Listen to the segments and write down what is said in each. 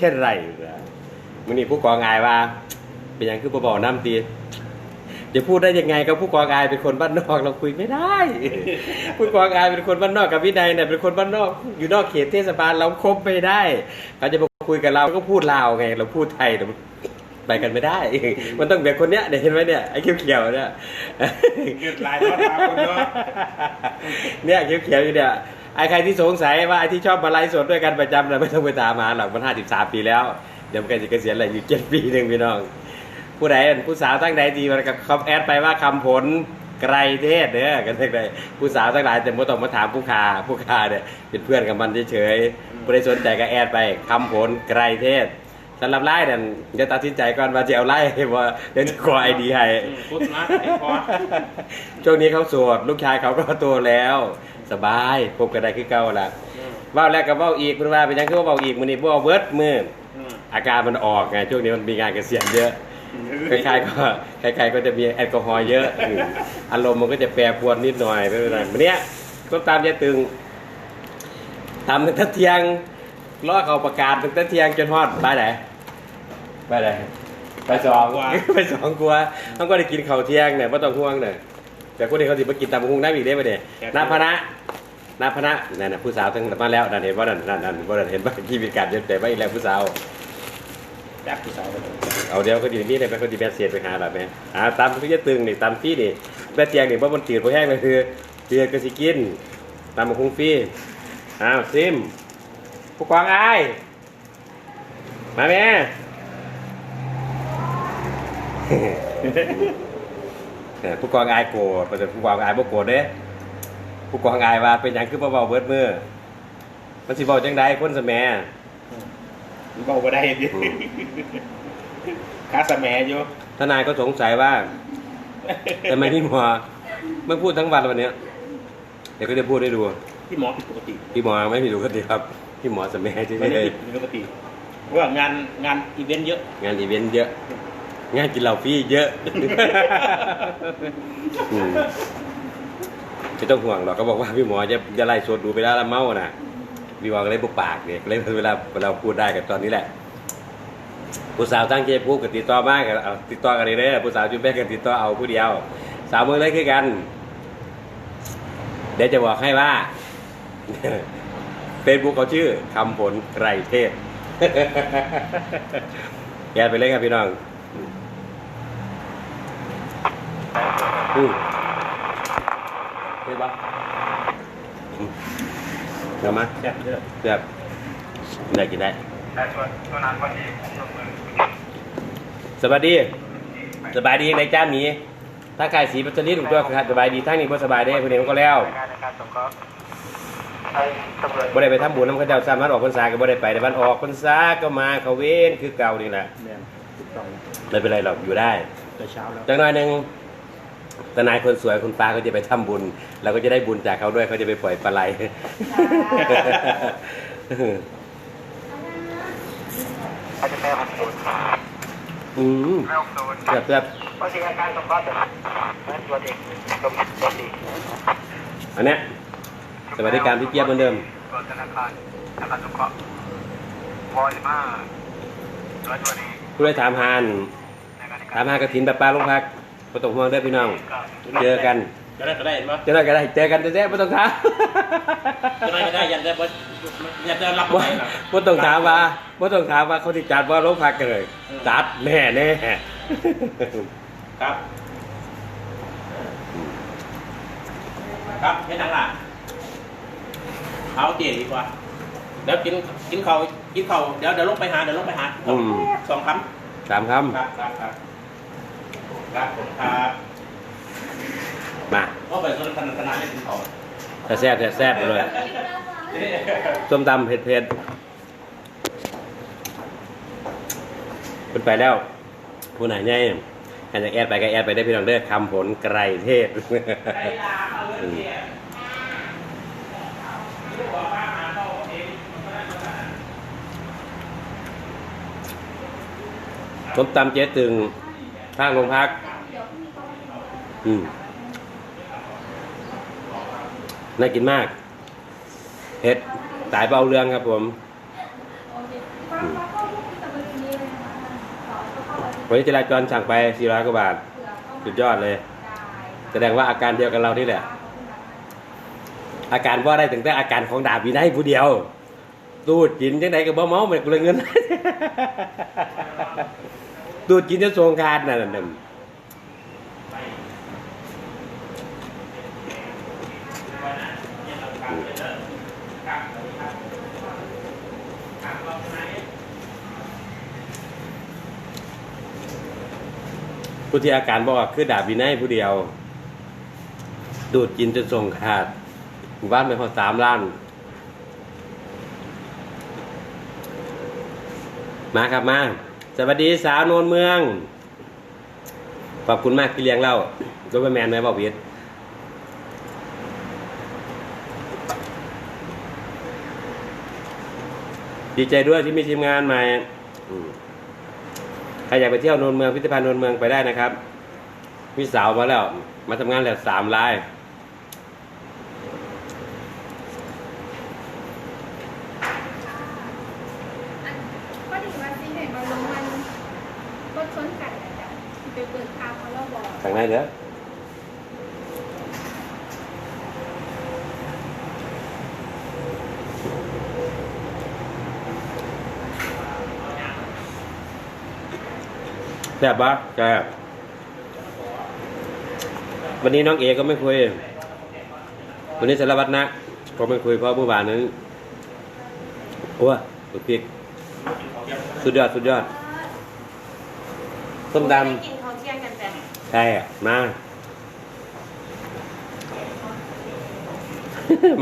เช่นไรมันนี่ผู้กองอายว่า เป็นอย่างคือบอกน้ำตีจะพูดได้ยังไงกับผู้กองอายเป็นคนบ้านนอกเราคุยไม่ได้ผู้กองอายเป็นคนบ้านนอกกับวินัยเนี่ยเป็นคนบ้านนอกอยู่นอกเขตเทศบาลเราคบไม่ได้เขาจะมาคุยกับเราก็พูดลาวไง เราพูดไทยแต่มันไปกันไม่ได้ มันต้องแบบคนเนี้ยเนี่ยเห็นไหมเนี่ยไอ้เขียวๆเนี่ยเกิดลายทอดตาคนเนาะเนี่ยเขียวๆอยู่เนี่ย ไอ้ใครที่สงสัยว่าไอ้ที่ชอบมาไลฟ์สดด้วยกันประจำนะไม่ต้องไปตามมาหรอกมันห้าสิบสามปีแล้ว เดี๋ยวมันก็จะเกษียณอะไรอยู่เจ็ดปีหนึ่งพี่น้อง ผู้ใดผู้สาวตั้งใดดีมันก็คอมแอดไปว่าคำผลไกรเทศเด้อกันทั้งใดผู้สาวทั้งหลายแต่ไม่ต้องมาถามผู้ค้าผู้ค้าเนี่ยเป็นเพื่อนกับมันเฉยๆผู้ใดสนใจก็แอดไปคำผลไกรเทศสำหรับไล่นั่นจะตัดสินใจก่อนว่าจะเอาไล่ว่าเดี๋ยวจะขอไอดีให้พูดนะไอ้พอช่วงนี้เขาโสดลูกชายเขาก็โตแล้ว สบายพบกันได้คือเก่าละเว่าแล้วก็เว่าอีกคุณว่าเป็นยังคือว่าเว่าอีกมือนี้บ่เวิร์ดมืออาการมันออกไงช่วงนี้มันมีงานเกษียณเยอะใครๆก็ใครๆก็จะมีแอลกอฮอล์เยอะอืมอารมณ์มันก็จะแปรปรวนนิดหน่อยไม่เป็นไรวันเนี้ยก็ตามยายตึงทำตั้งแต่เที่ยงรอเขาประกาศตั้งแต่เที่ยงจนฮอดไปไหนไปไหนไปสองไปสองกลัวต้องก็ได้กินข้าวเที่ยงเนี่ยไม่ต้องห่วงเนี่ย แต่คนที่เขาสิมากินตามหุงได้อีกได้ไหมเนี่ยนาพนะนาพนะนั่นน่ะผู้สาวทั้งมาแล้วนั่นเห็นว่านั่นนั่นนั่นว่านั่นเห็นว่าที่มีการเย็นแต่ว่าอีกแล้วผู้สาวจับผู้สาวไปเลยเอาเดี๋ยวเขาดีนี่เลยไปเขาดีแม่เสียไปหาแบบแม่อ่าตามพี่จะตึงนี่ตามพี่นี่แม่เตียงนี่ว่ามันตื่นเพราะแห้งเลยคือเตียงก็สิกินตามมาคงฟรีอ้าวซิมผู้กองอายมาแม่ เออผู้กองอายโกรธแต่ผู้กองอายบ่โกรธเด้ผู้กองอายว่าเป็นหยังคือบ่เบาเบิดมือมันสิเบาจังไดคนสแมเบาก็ได้ดิคาสแมอยู่ ทนายก็สงสัยว่าทำไมพี่หมอไม่พูดทั้งวันวันเนี้ยเดี๋ยวก็จะพูดให้ดูที่หมอผิดปกติพี่หมอไม่มีดูกันดีครับพี่หมอสแมที่ไม่ไม่ได้ได้ผิดปกติเพราะว่างานงานอีเวนต์เยอะ งานอีเวนต์เยอะ งานกินเหล้าฟรีเยอะ อืมไม่ต้องห่วงหรอกเขาบอกว่าพี่หมอจะจะไล่สดดูไปแล้วละเมาน่ะพี่หมอก็เลยบุกปากเนี่ยเลยเวลาเราพูดได้กันตอนนี้แหละผู้สาวตั้งใจพูดกับติดต่อมากกันเอาติดต่อกันเลยเด้อผู้สาวจุ๊บแม่กันติดต่อเอาผู้เดียว สาวเมืองเลยคือกัน เดี๋ยวจะบอกให้ว่า เฟซบุ๊กเขาชื่อคำผลไกรเทพ แกไปเลยครับพี่น้อง อืมเห็นปะอืมเดี๋ยวมาแซ่บเยอะแบบได้กินได้ แต่ส่วนตัวนานวันนี้ผมลงมือสวัสดี สบายดีในจ้าหมีถ้าขายสีปัตตานีถูกตัวครับสบายดีทั้งนี้บ่สบายได้คนนี้มันก็แล้วรายงานในการสงเคราะห์ให้ตำรวจบ่ได้ไปทำบุญน้ำข้าเจ้าสามารถออกพรรษาก็บ่ได้ไปแต่วันออกพรรษาก็มาเขาเว้นคือเก่านี่แหละเนี่ยถูกต้อง ไม่เป็นไรหรอกอยู่ได้แต่เช้าแล้วจากหน้อยหนึ่งทนายคนสวยคุณป้าก็จะไปทำบุญเราก็จะได้บุญจากเขาด้วยเขาจะไปปล่อยปลาไหลเขาจะแม่หกศูนย์อืมแม่หกศูนย์เกือบเกือบเพราะสิ่งอาการสงเคราะห์จะเหมือนตัวเด็กลมปกติอันเนี้ย สวัสดิการพี่เจี๊ยบเหมือนเดิม ตัวธนาคารธนาคารสงเคราะห์วอสิบห้าร้อยตัวนี้ผู้ได้ถามหานในการ ถามหากระถินแบบปลาลงพักไม่ต้องห่วงเด้อพี่น้อง เจอกันจะได้ก็ได้เห็นปะเจอกันก็ได้เจอกันแท้ๆไม่ต้องถามจะได้ก็ได้ยันได้บ่ยันได้รับบ่ไว้หรอบ่ต้องถามว่าบ่ต้องถามว่าเขาที่จัดว่าลงพักกันเลยจัดแน่แน่ครับ ครับให้นังล่ะเอาเตี๋ยดีกว่าเดี๋ยวกินกินเขาวกินเขาวเดี๋ยวเดี๋ยวลงไปหาเดี๋ยวลงไปหาอืมสองคสามคำครับครับครับค รับผมครับำมาก็ไปส่วนธนาคารไม่ถึงเขาแต่แซ่บแต่แซ่บเลยส้มตำเผ็ดเผ็ดเป็นไปแล้วผู้ไหนเนี่ยใครจะแอดไปก็แอดไปได้พี่น้องเด้อคำผลไกรเทศอืมส้มตำเจ๊ตึง ข้างโรงพัก อืมน่ากินมากเผ็ดสายเบาเรืองครับผมวันนี้จราจรสั่งไป400กว่าบาท สุดยอดเลย แสดงว่าอาการเดียวกับเรานี่แหละ อาการว่าได้ถึงแต่อาการของดาบวินัยผู้เดียว ตูดกินจังไดก็บ่เมาเหมือนกูเลยเงิน ตูดกินจะทรงคาดนั่นน่ะผู้ที่อาการบอกคือดาบวินัยผู้เดียว ดูดกินจนทรงขาดหมู่บ้านไปพอสามล้านมาครับมา สวัสดีสาวโนนเมือง ขอบคุณมากที่เลี้ยงเราโดยแมนไหมบอกวิทดีใจด้วยที่มีทีมงานใหม่ใครอยากไปเที่ยวโนนเมืองพิพิธภัณฑ์โนนเมืองไปได้นะครับ มีสาวมาแล้ว มาทำงานแล้วสามราย อันก็ดีว่าสิเห็นว่าลงมันก็ชนกันนะจ๊ะไปเปิดข่าวเขาแล้ว บอกทางไหนเด้อแซ่บปะแซ่บวันนี้น้องเอก็ไม่คุย วันนี้สารวัตรนะ ก็ไม่คุยเพราะเมื่อวานนั้นโอ้ยสุดพิกสุดยอด สุดยอด ส้มดำ ใช่อะมา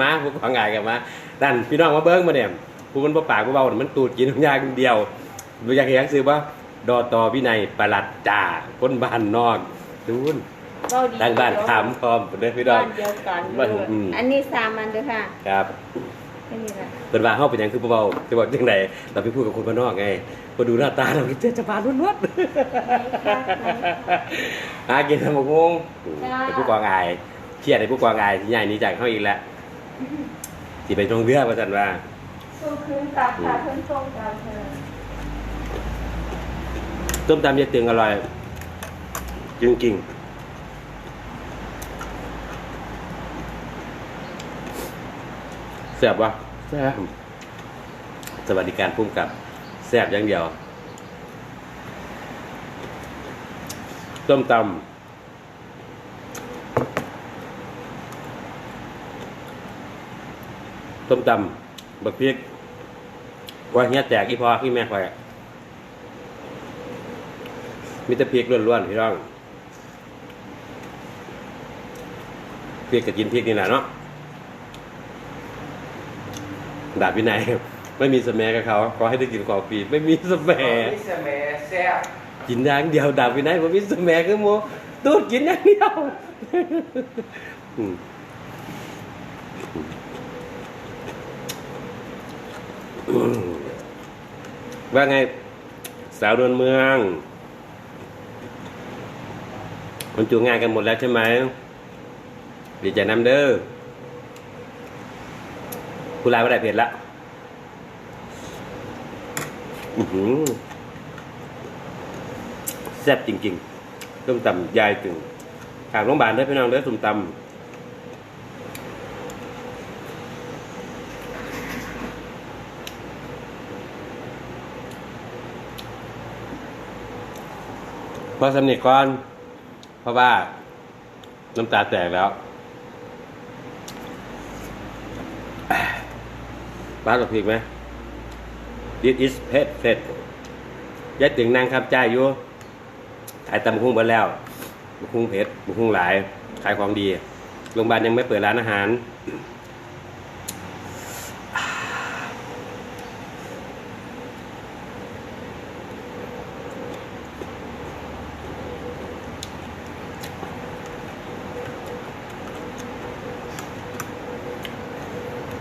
มาผู้กองไงกับมาดันพี่น้องมาเบิ้งมาเนี่ยผู้มันบ่ปากบ่เบาน่ะมันตูดกินทุกอย่างเดียวบ่อยากเห็นซื้อบ่ดอตอวินัยประหลัดจ่าคนบ้านนอกดูนเว้าดีทางบ้านถามพร้อมเด้อพี่น้องบ้านเดียวกันบ้านอืมอันนี้สามอันเด้อค่ะ ครับ แค่นี้แหละเป็นว่าเฮาเป็นหยังคือบ่เบาจะบอกจังไดเราไปพูดกับคนบ้านนอกไงพอดูหน้าตาเราคิดจะบานล้วนๆหากินทำบักงงเป็นผู้กองอายเครียดในผู้กองอายที่ใหญ่หนี้จากเฮาอีกแล้วสิไปตรงเรือว่าซั่นว่าสู้คืนตับขาเพิ่นทรงกันเธอต้มตำยายตึงอร่อยจริงจริงๆ แซ่บวะแซ่บสวัสดิการพุ่มกับ แซ่บอย่างเดียวต้มตำต้มตำบักพริกว่าเฮียแตกอีพอพี่แม่คอยอะมีแต่พริกล้วนๆพี่น้องพริกกับกินพริกนี่แหละเนาะ ดาบวินัยไม่มีสแมักับเขาขอให้ได้กินของฟรีไม่มีสแมันี่เสมแซ่บกินอย่างเดียวดาบวินัยไม่มีสแมัคือโมตูดกินอย่างเดียวอืมอืมว่าไง สาวนวลเมืองมันจูงงานกันหมดแล้วใช่ไหมดีใจน้ำเด้อ ผู้รายไม่ได้เผ็ดละอื้อหือแซ่บจริงๆต้มตำยายตึงทางโรงพยาบาลเด้พี่น้องเด้อต้มตำพอสำเนีก่อน เพราะว่าน้ำตาแตกแล้ว บ้านหลบพีกไหม This is pet pet ยายตึงนางครับจ่ายอยู่ขายตำบักหุ้งหมดแล้วบักหุ้งเผ็ดบักหุ้งหลาย ขายของดี โรงพยาบาลยังไม่เปิดร้านอาหาร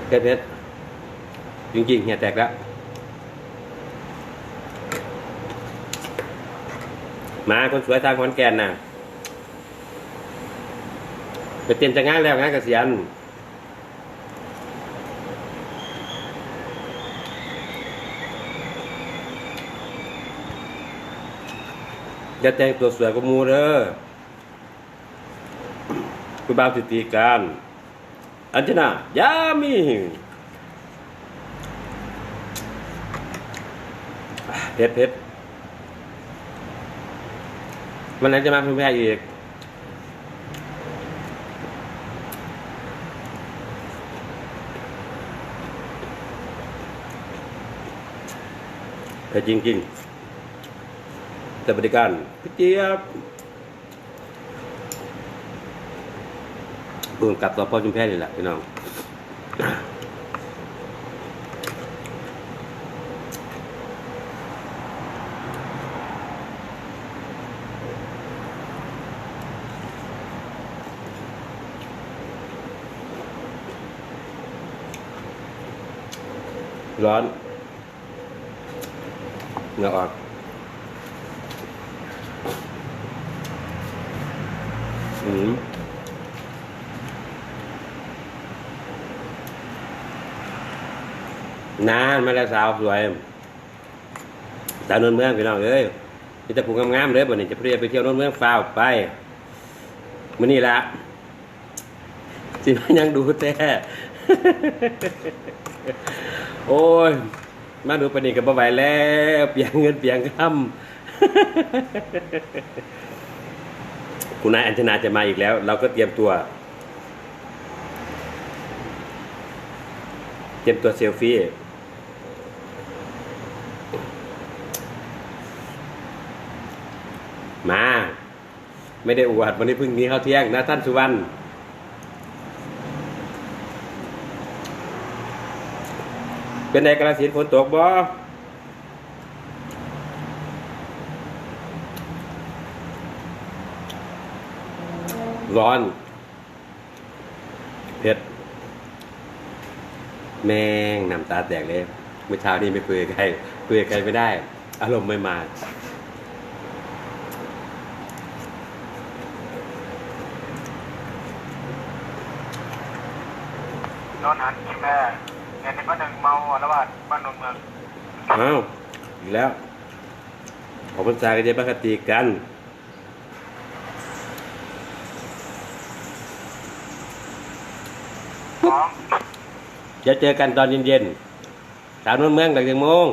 เพชรเพชร จริงๆเหี่ยแตกแล้ว มาคนสวยทางขอนแก่นน่ะไปเตรียมจะงานแล้วงานเกษียณอย่าแต่งตัวสวยกว่ามูเด้อคุณบ่าวสิตีกันอันจนา ยามี เผ็ดเผ็ดวันไหนจะมาเพิ่มแพ้อีกแต่จริงๆ แต่บริการพี่เจี๊ยบรวมกับตัวพ่อจุมแพทย์นี่แหละพี่น้อง ร้อนเหงื่อออกอืมนานมาแล้วสาวสวยสาวนวลเมืองพี่น้องเอ้ยนี่จะผูกงามๆเลยวันนี้จะเรียไปเที่ยวนวลเมืองฟ้าวไปมื้อนี้ละสิมายังดูแต่ โอ้ย มาดูปานนีกับบ่ไหวแล้ว เปียงเงินเปียงคำคุณนายอัญชนาจะมาอีกแล้ว เราก็เตรียมตัว เตรียมตัวเซลฟี่มา ไม่ได้อวดวันนี้เพิ่งนี้เข้าเที่ยงนะท่านสุวรรณ เป็นในกระสินฝนตกบ่ร้อน เผ็ด แมงน้ำตาแตกเลย เมื่อเช้านี้ไม่คุยกับใครคุยกับใครไม่ได้ อารมณ์ไม่มานอนหันกินแม่ เงินในบ้าหนึ่งเมาแล้วว่าบ้านนนเมืองอ้าวอีกแล้ว ขอพรรษากันเยปกติกันของจะเจอกันตอนเย็นๆสาวนวลเมืองหลังจากโมง